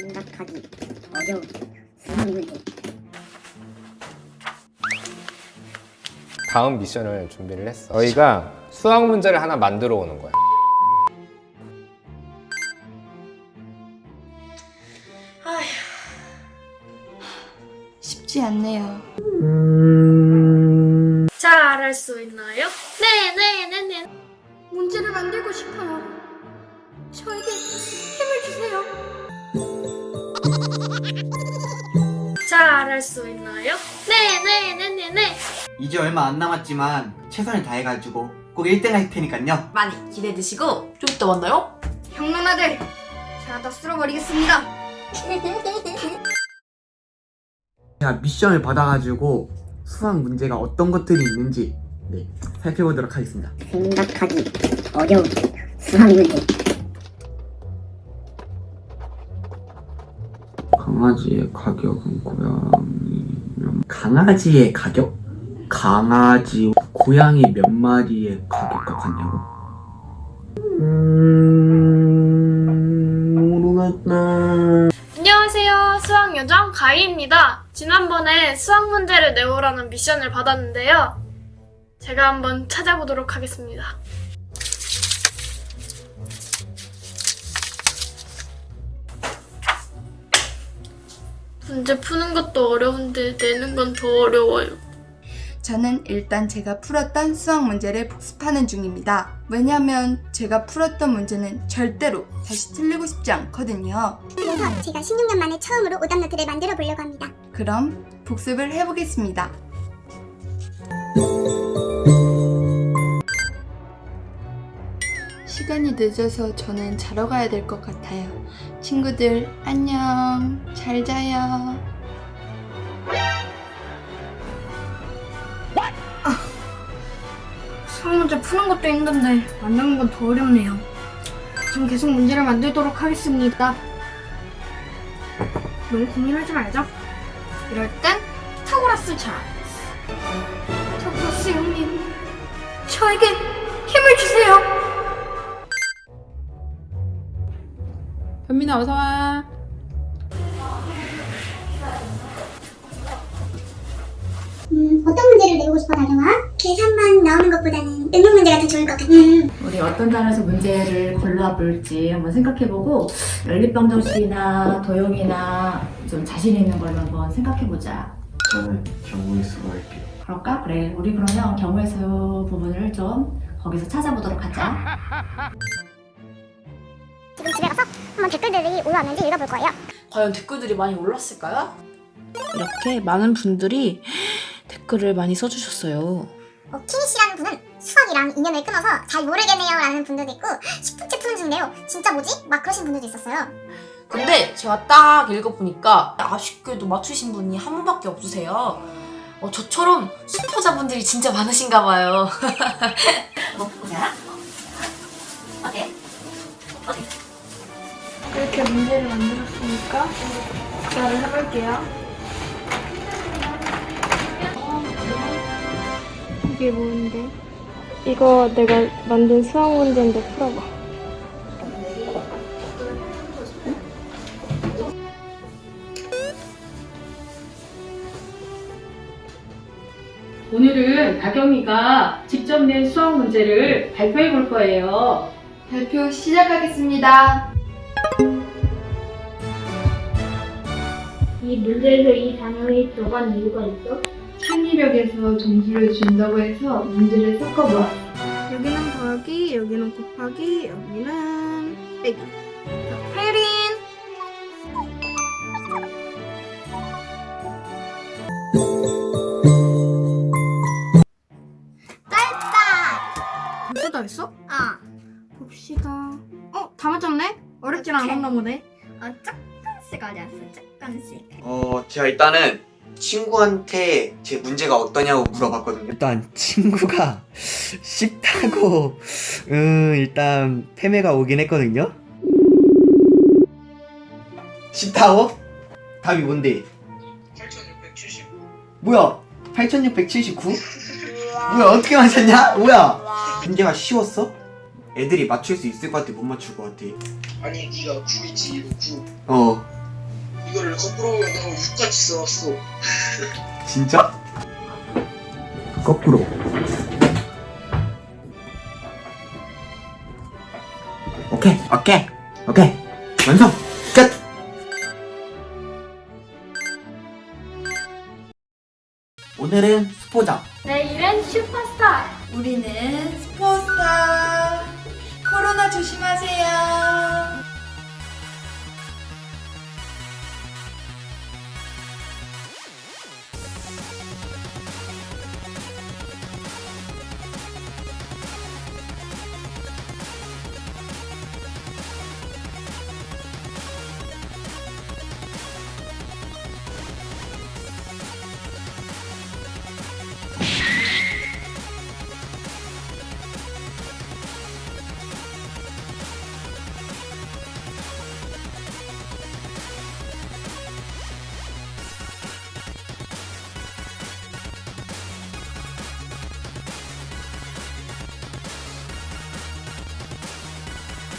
생각하기 어려운 문제. 다음 미션을 준비를 했어. 저희가 수학 문제를 하나 만들어 오는 거야. 쉽지 않네요. 잘할 수 있나요? 네, 네, 네, 네. 문제를 만들고 싶어요. 저에게 힘을 주세요. 잘할 수 있나요? 네, 네, 네, 네, 네. 이제 얼마 안 남았지만 최선을 다해가지고 꼭 1등 할 테니까요. 많이 기대해 드시고 좀 이따 만나요. 형 누나들, 제가 다 쓸어버리겠습니다. 제가 미션을 받아가지고 수학 문제가 어떤 것들이 있는지 네, 살펴보도록 하겠습니다. 생각하기 어려운 수학 문제. 강아지의 가격은 고양이 몇... 강아지의 가격? 강아지 고양이 몇 마리의 가격과 같냐고? 음... 모르겠다. 안녕하세요. 수학요정 가희입니다. 지난번에 수학 문제를 내오라는 미션을 받았는데요. 제가 한번 찾아보도록 하겠습니다. 문제 푸는 것도 어려운데 내는 건 더 어려워요. 저는 일단 제가 풀었던 수학 문제를 복습하는 중입니다. 왜냐면 제가 풀었던 문제는 절대로 다시 틀리고 싶지 않거든요. 그래서 제가 16년 만에 처음으로 오답노트를 만들어 보려고 합니다. 그럼 복습을 해보겠습니다. 시간이 늦어서 저는 자러 가야 될 것 같아요. 친구들, 안녕. 잘 자요. 수학 문제 푸는 것도 힘든데 만드는 건 더 어렵네요. 전 계속 문제를 만들도록 하겠습니다. 너무 고민하지 말자. 이럴 땐 타고라스 찬스. 타고라스 형님, 저에게 힘을 주세요. 현민아 어서 와. 음, 어떤 문제를 내고 싶어 다정아? 계산만 나오는 것보다는 응용 문제가 더 좋을 것 같아. 음. 우리 어떤 단에서 문제를 골라볼지 한번 생각해보고 연립방정식이나 도형이나 좀 자신 있는 걸로 한번 생각해보자. 저는 경우의 수로 할게요. 그럴까? 그래. 우리 그러면 경우의 수 부분을 좀 거기서 찾아보도록 하자. 지금 집에 가서 한번 댓글들이 올라왔는지 읽어볼 거예요. 과연 댓글들이 많이 올랐을까요? 이렇게 많은 분들이 댓글을 많이 써주셨어요. 어, 키니 씨라는 분은 수학이랑 인연을 끊어서 잘 모르겠네요 라는 분들도 있고 10분째 푸는 중인데요. 진짜 뭐지? 막 그러신 분들도 있었어요. 근데 제가 딱 읽어보니까 아쉽게도 맞추신 분이 한 분밖에 없으세요. 어, 저처럼 수포자분들이 진짜 많으신가 봐요. 뭐 보자. 어때? 이렇게 문제를 만들었으니까 대화를 해볼게요. 이게 뭔데? 이거 내가 만든 수학 문제인데 풀어봐. 오늘은 다경이가 직접 낸 수학 문제를 발표해 볼 거예요. 발표 시작하겠습니다. 이 문제에서 이 단어에 들어간 이유가 있어? 창의력에서 점수를 준다고 해서 문제를 섞어보았어. 여기는 더하기, 여기는 곱하기, 여기는 빼기. 벌써 다 했어? 아, 봅시다. 어, 다 맞췄네? 어렵진 않았나 보네. 어, 조금씩 어려웠어, 조금씩. 어, 제가 일단은 친구한테 제 문제가 어떠냐고 물어봤거든요. 일단 친구가 쉽다고 음, 일단 패매가 오긴 했거든요. 쉽다고? 답이 뭔데? 8679. 뭐야? 8679? 뭐야 어떻게 맞췄냐? 뭐야? 문제가 쉬웠어? 애들이 맞출 수 있을 것 같아 못 맞출 것 같아? 아니 네가 9 있지 이거 9 어. 이거를 거꾸로 너무 6까지 써놨어. 진짜? 거꾸로. 오케이 오케이 오케이. 완성. 끝. 오늘은 수포자. 조심하세요.